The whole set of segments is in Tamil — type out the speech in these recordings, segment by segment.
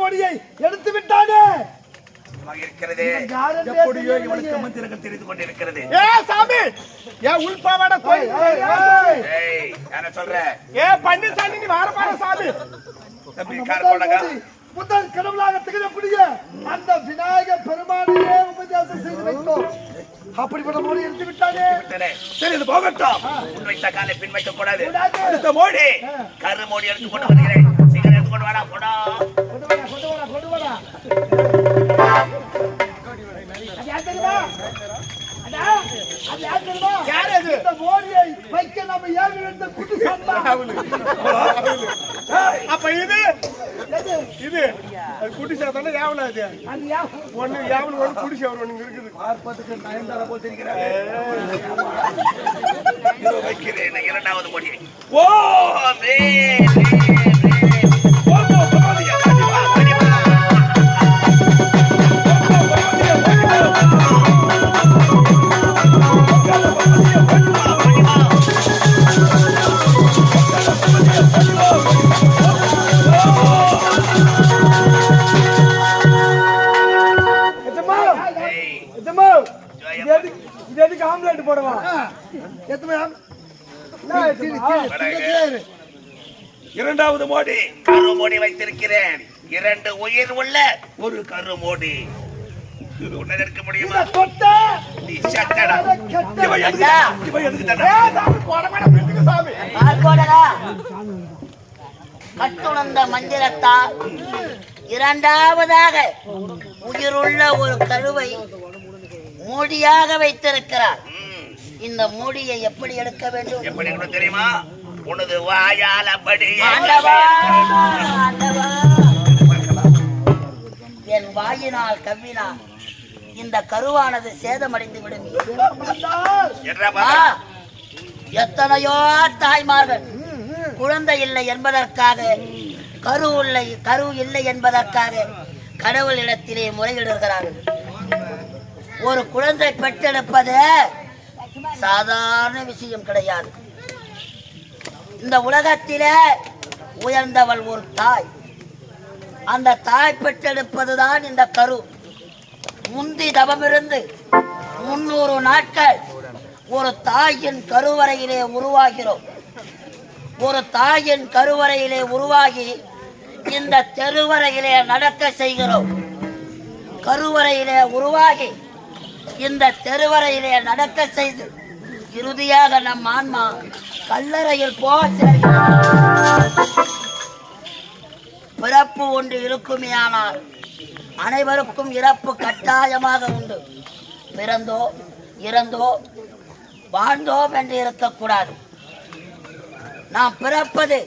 மோடியை எடுத்து விட்டானே? இருக்கிறது எப்படியோ. இவனுக்கு தெரிந்து கொண்டிருக்கிறது. ஏ சாமி! ஏ உள்பாவாட கோயில் ஏய், ஏய். ஏய் என்ன சொல்ற? ஏ பன்னீர்சாமி நீ வார பாரு சாமி. தம்பி அந்த கார் முதல் போடங்க மோடி, முதல் கடவுளாக திகழக்கூடிய அந்த விநாயக பெருமானையே உபதேசம் செய்து வைத்தோம். அப்படிப்பட்ட மோடி எடுத்து விட்டானே. சரி இது போகட்டும். முன் வைத்த காலை பின் வைக்க கூடாது. அடுத்த மோடி கரு எடுத்து கொண்டு வருகிறேன். சீக்கிரம் எடுத்து கொண்டு வாடா போடா. ஏழு எடுத்த குட்டி அப்ப இது இது அது குட்டி அது ஒண்ணு ஏவல் ஒண்ணு ஒண்ணு இருக்குது பார்ப்பதுக்கு வைக்கிறேன் இரண்டாவது மோடி ஓ மே. இரண்டாவது மோடி. கரு மோடி வைத்திருக்கிறேன். இரண்டு உயிர் உள்ள ஒரு கரு மோடி. உன்னை எடுக்க முடியுமா? இதை தொட்டா, நீ சட்டடா. அதை கெட்ட இவன் எதுக்கு இவன் எதுக்கு தண்டனை? ஏ சாமி கொடமேட பிடிக்கு சாமி. பார்க்கோடரா கட்டுணர்ந்த மந்திரத்தால் இரண்டாவதாக உயிருள்ள ஒரு கருவை மூடியாக வைத்திருக்கிறார். இந்த மூடியை எப்படி எடுக்க வேண்டும்? எப்படி தெரியுமா? உனது வாயால் ஆண்டவா! என் வாயினால் கவ்வினால் இந்த கருவானது சேதமடைந்து விடும். எத்தனையோ தாய்மார்கள் குழந்தை இல்லை என்பதற்காக கரு இல்லை கரு இல்லை என்பதற்காக கடவுளிடத்திலே முறையிடுகிறார்கள். ஒரு குழந்தை பெற்றெடுப்பது சாதாரண விஷயம் கிடையாது. இந்த உலகத்திலே உயர்ந்தவள் ஒரு தாய். அந்த தாய் பெற்றெடுப்பதுதான் இந்த கரு. முந்தி தவமிருந்து முன்னூறு நாட்கள் ஒரு தாயின் கருவறையிலே உருவாகிறோம். ஒரு தாயின் கருவறையிலே உருவாகி இந்த தெருவரையிலே நடக்க செய்கிறோம். கருவறையிலே உருவாகி இந்த தெருவரையிலே நடக்க செய்து இறுதியாக நம் ஆன்மா கல்லறையில் போக பிறப்பு ஒன்று இருக்குமே ஆனால் அனைவருக்கும் இறப்பு கட்டாயமாக உண்டு. பிறந்தோ இறந்தோ வாழ்ந்தோம் என்று இருக்கக்கூடாது. நாம் பிறப்பது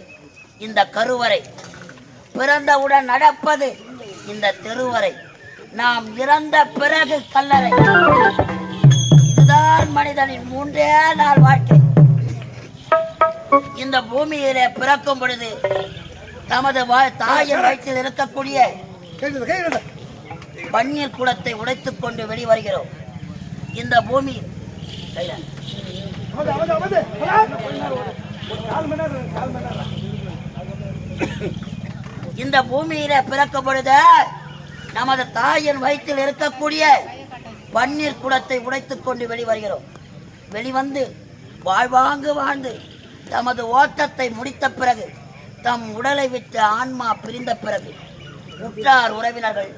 இந்த கருவறை. பிறந்தவுடன் நடப்பது இந்த தெருவறை. நாம் இறந்த பிறகு கல்லறை. இதுதான் மனிதனின் மூன்றே நாள் வாழ்க்கை. இந்த பூமியிலே பிறக்கும் பொழுது தமது தாயின் வயிற்றில் இருக்கக்கூடிய. பன்னீர் குளத்தை உடைத்துக் கொண்டு வெளிவருகிறோம். இந்த நேரம் இந்த பூமியில பிறக்கும் பொழுது நமது தாயின் வயிற்றில் இருக்கக்கூடிய பன்னீர் குடத்தை உடைத்து கொண்டு வெளிவருகிறோம். வெளிவந்து வாழ்வாங்கு வாழ்ந்து தமது ஓட்டத்தை முடித்த பிறகு தம் உடலை விட்டு ஆன்மா பிரிந்த பிறகு உற்றார் உறவினர்கள்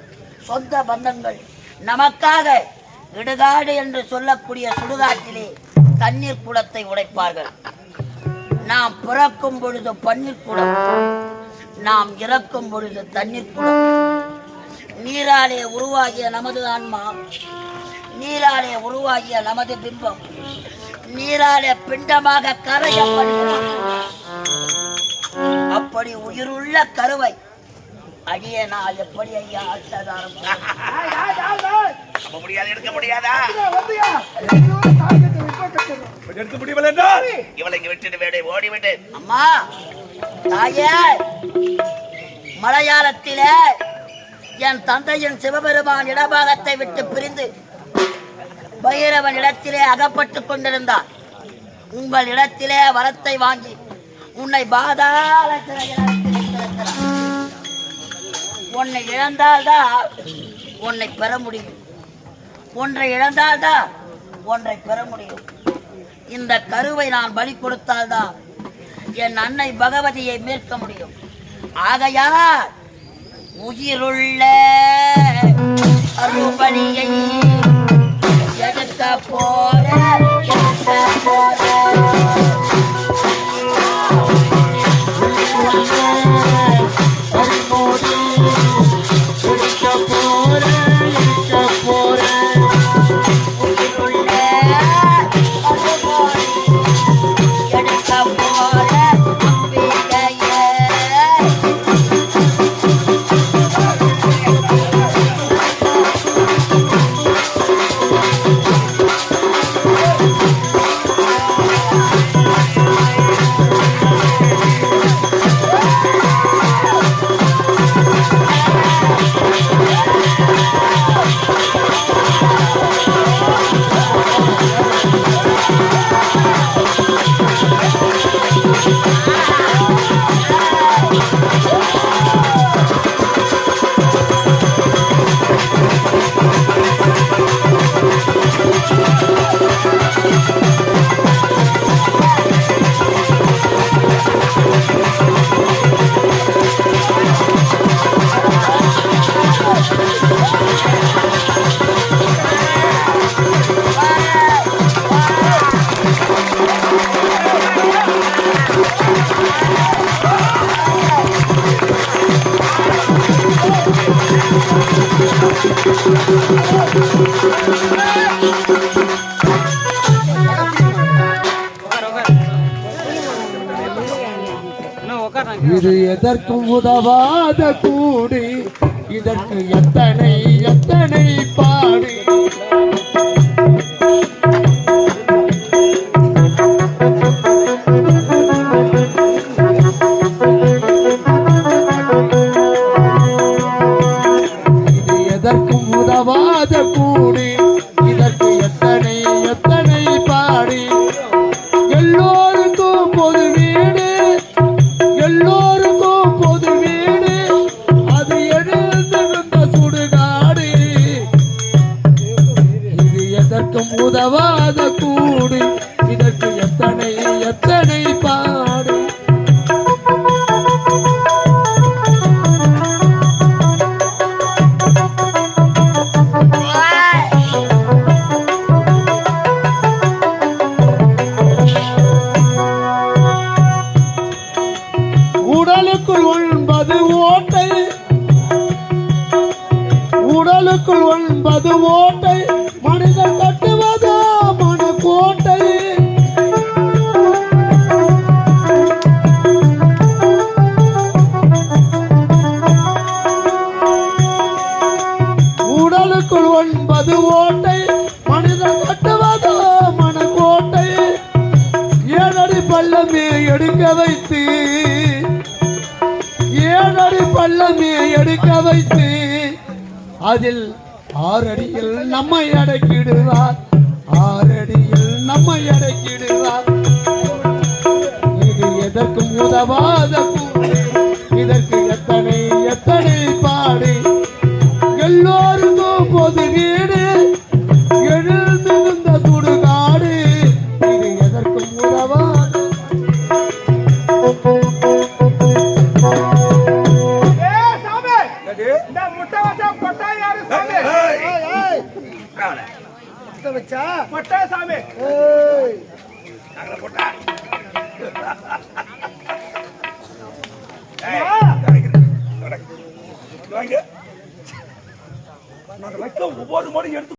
சொந்த பந்தங்கள் நமக்காக இடுகாடு என்று சொல்லக்கூடிய சுடுகாட்டிலே தண்ணீர் குளத்தை உடைப்பார்கள். நாம் பிறக்கும் பொழுது பன்னீர் குளம் நாம் இறக்கும் பொழுது தண்ணீர் குளம் நீராலே உருவாகிய நமது ஆன்மா நீராலே உருவாகிய நமது பிம்பம் நீராலே பிண்டமாக கரையப்படுகிறது. அப்படி உயிருள்ள கருவை அடிய நான் எப்படி ஐயா? முடியாது எடுக்க முடியாதா? எடுக்க முடியவில்லை என்றால் இவளை இங்க விட்டுட்டு வேடை ஓடிவிட்டு. அம்மா தாயே மலையாளத்திலே என் தந்தையின் சிவபெருமான் இடபாகத்தை விட்டு பிரிந்து பைரவன் இடத்திலே அகப்பட்டு கொண்டிருந்தார். உங்கள் இடத்திலே வரத்தை வாங்கி உன்னை பாதாள உன்னை இழந்தால்தான் உன்னை பெற முடியும். ஒன்றை இழந்தால்தான் ஒன்றை பெற முடியும். இந்த கருவை நான் பலி கொடுத்தால்தான் என் அன்னை பகவதியை மீட்க முடியும். ஆகையால் உயிருள்ள அருபணியை எடுக்க போற எடுக்க போற. இது எதற்கும் உதவாத கூடி இதற்கு எத்தனை எத்தனை பாடி? மனது ஓட்டை மனிதன் கட்டுவதா மன கோட்டை உடலுக்குள் ஒன்பது ஓட்டை மனிதன் கட்டுவதா மன கோட்டை ஏழடி பள்ளமே எடுக்க வைத்து ஏழடி பள்ளமே எடுக்க வைத்து அதில் ஆறடியில் நம்மை அடக்கிடுவார். ஆறடியில் நம்மை அடக்கிடுவார். இது எதற்கும் உதவாத